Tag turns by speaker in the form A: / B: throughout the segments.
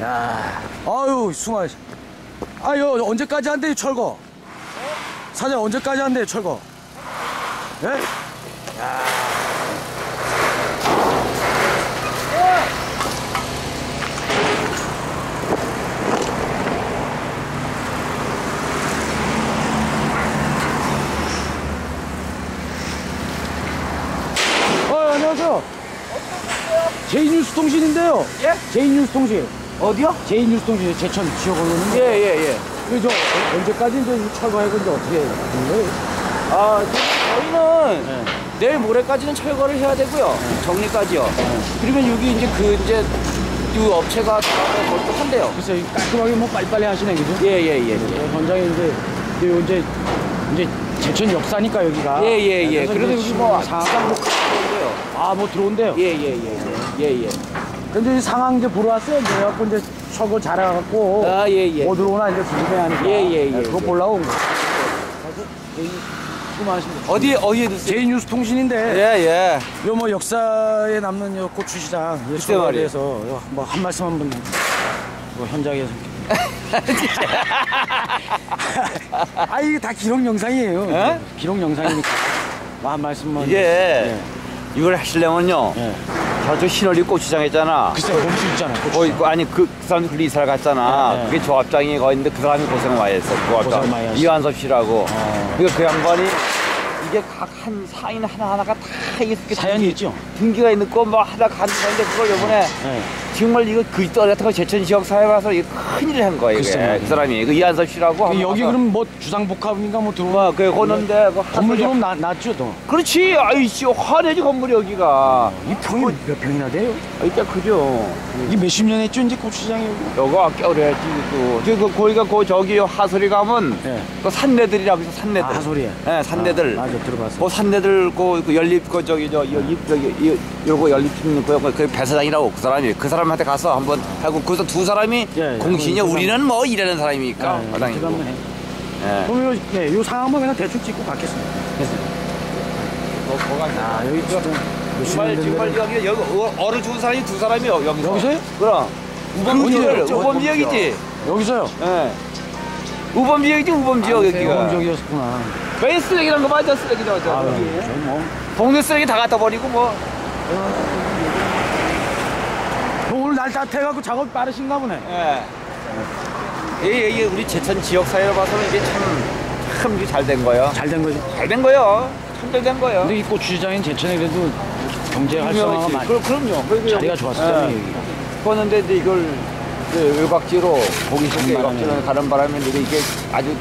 A: 야, 아유, 승아. 아유, 언제까지 한대요, 철거? 사장, 언제까지 한대요, 철거? 예? 어, 안녕하세요. 제이뉴스 통신인데요.
B: 예?
A: 제이뉴스 통신.
B: 어디요?
A: 제이뉴스 통신 제천 지역 언론인데.
B: 예, 예, 예.
A: 어- 언제까지 이제 이 철거해고 이제 어떻게 되는 거예요?
B: 아, 저- 저희는
A: 네.
B: 내일 모레까지는 철거를 해야 되고요. 정리까지요. 그러면 여기 이제 그 이제 이 업체가 다 그것도 한대요.
A: 글쎄 요 깔끔하게 뭐 빨리빨리 하시네 그죠?
B: 예, 예, 예.
A: 예, 현장에 이제 요 이제 이제 제천 역사니까 여기가.
B: 예, 예, 예.
A: 그래서
B: 그래도 여기 뭐
A: 상황
B: 주상 뭐.
A: 아뭐 들어온대요.
B: 예, 예, 예. 예, 예.
A: 근데 이 상황 이제 보러 왔어요. 그래갖고 이제 철거 잘해갖고
B: 아, 예, 예.
A: 뭐 들어오나 이제 궁금해하니까.
B: 예, 예, 예,
A: 그거
B: 예.
A: 보려고 온 거. 수고 많으십니다.
B: 어디 어디에 드세요?
A: 제이 뉴스 통신인데
B: 예, 예.
A: 요 뭐 역사에 남는 요 고추 시장 이
B: 글쎄 말이에요.
A: 대해서 뭐한 말씀 한 번 뭐 현장에서 아 이게 다 기록 영상이에요.
B: 예?
A: 기록 영상이니까 뭐 한 말씀만.
B: 이게 이걸 하시려면요.
A: 예.
B: 저쪽 신월리 고추장 했잖아.
A: 글쎄 볼수 있잖아요.
B: 거기 그- 아니 그, 그 사람이 그 이사를 갔잖아.
A: 네, 네.
B: 그게 조합장이 거기 있는데 그 사람이 고생을 많이 했어. 조합장.
A: 고생 많이 하셨어.
B: 이완섭 씨라고.
A: 어.
B: 그러니까 그 양반이 이게 각 한 사인 하나하나가 다 이게
A: 사연이 있죠.
B: 등기가 있는 거뭐 하다 가는 건데 그걸 요번에
A: 예.
B: 정말 이거 그 떨 같은 거 제천 지역 사회 와서 이거 큰일을 한 거예요. 이게. 그 사람이 그 이완섭 씨라고.
A: 그 여기 그럼 뭐 주상복합인가 뭐 들어오면
B: 뭐, 그 거는데 그
A: 건물 들어오면 나, 낫죠 또.
B: 그렇지. 아이씨 화내지 건물이 여기가.
A: 이 평이 몇 평이나 돼요?
B: 아, 이게 크죠.
A: 이게 몇십 년 했죠 이제 고추장이 여기.
B: 여가 깨우려야지 또. 저, 그 거기가 그 저기 하소리 가면
A: 예.
B: 그 산내들이라고 있어 산내들.
A: 아, 하소리에.
B: 네, 산내들.
A: 아, 맞아 들어봤어.
B: 그 산내들 그, 그 연립 그 저기 저 여- 이- 저기 이- 요거 연립 있는 거 그, 그 배사장이라고 그 사람이 그 사람 한테 가서 한번 하고 거기서 두 사람이
A: 예, 예.
B: 공신이야
A: 한번
B: 우리는 뭐 이라는 사람이니까
A: 예,
B: 마당이고.
A: 한번 해.
B: 예.
A: 그럼 요, 예, 요 상황만 그냥 대충 찍고 받겠습니다. 아, 여기
B: 정말
A: 년
B: 정말
A: 된
B: 여기 여기 어- 얼어 죽은 사람이 두 사람이요 여기서.
A: 여기서요?
B: 그럼. 우범 지역 우범 지역이지.
A: 데- 여기서요?
B: 예. 우범 지역이지 우범 지역 여기가.
A: 공적이었구나.
B: 왜 쓰레기란 거 맞아 쓰레기 저
A: 아,
B: 저.
A: 뭐,
B: 동네 쓰레기 다 갖다 버리고 뭐.
A: 뭐날 따뜻해갖고 작업 빠르신가 보네.
B: 예. 이게, 이게 우리 제천 지역 사회로 봐서는 이게 참참 잘 된 거예요.
A: 잘 된 거지.
B: 잘 된 거예요. 참 잘 된 거예요.
A: 근데 이 고추시장인 제천에 그래도 경제 활성화가. 많이
B: 그, 그럼요. 그리고
A: 자리가 좋았어요,
B: 예. 그런데 이제 이걸 그 외곽지로 보기
A: 음,
B: 외곽지로. 가는 바람에 이게 이게 아주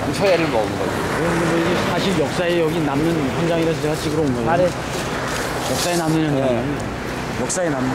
B: 상처해를 먹은 거죠.
A: 뭐 이게 사실 역사에 여기 남는 현장이라서 제가 찍으러 온 거예요.
B: 잘해.
A: 역사에 남는 현장.
B: 네.
A: 역사에 남는.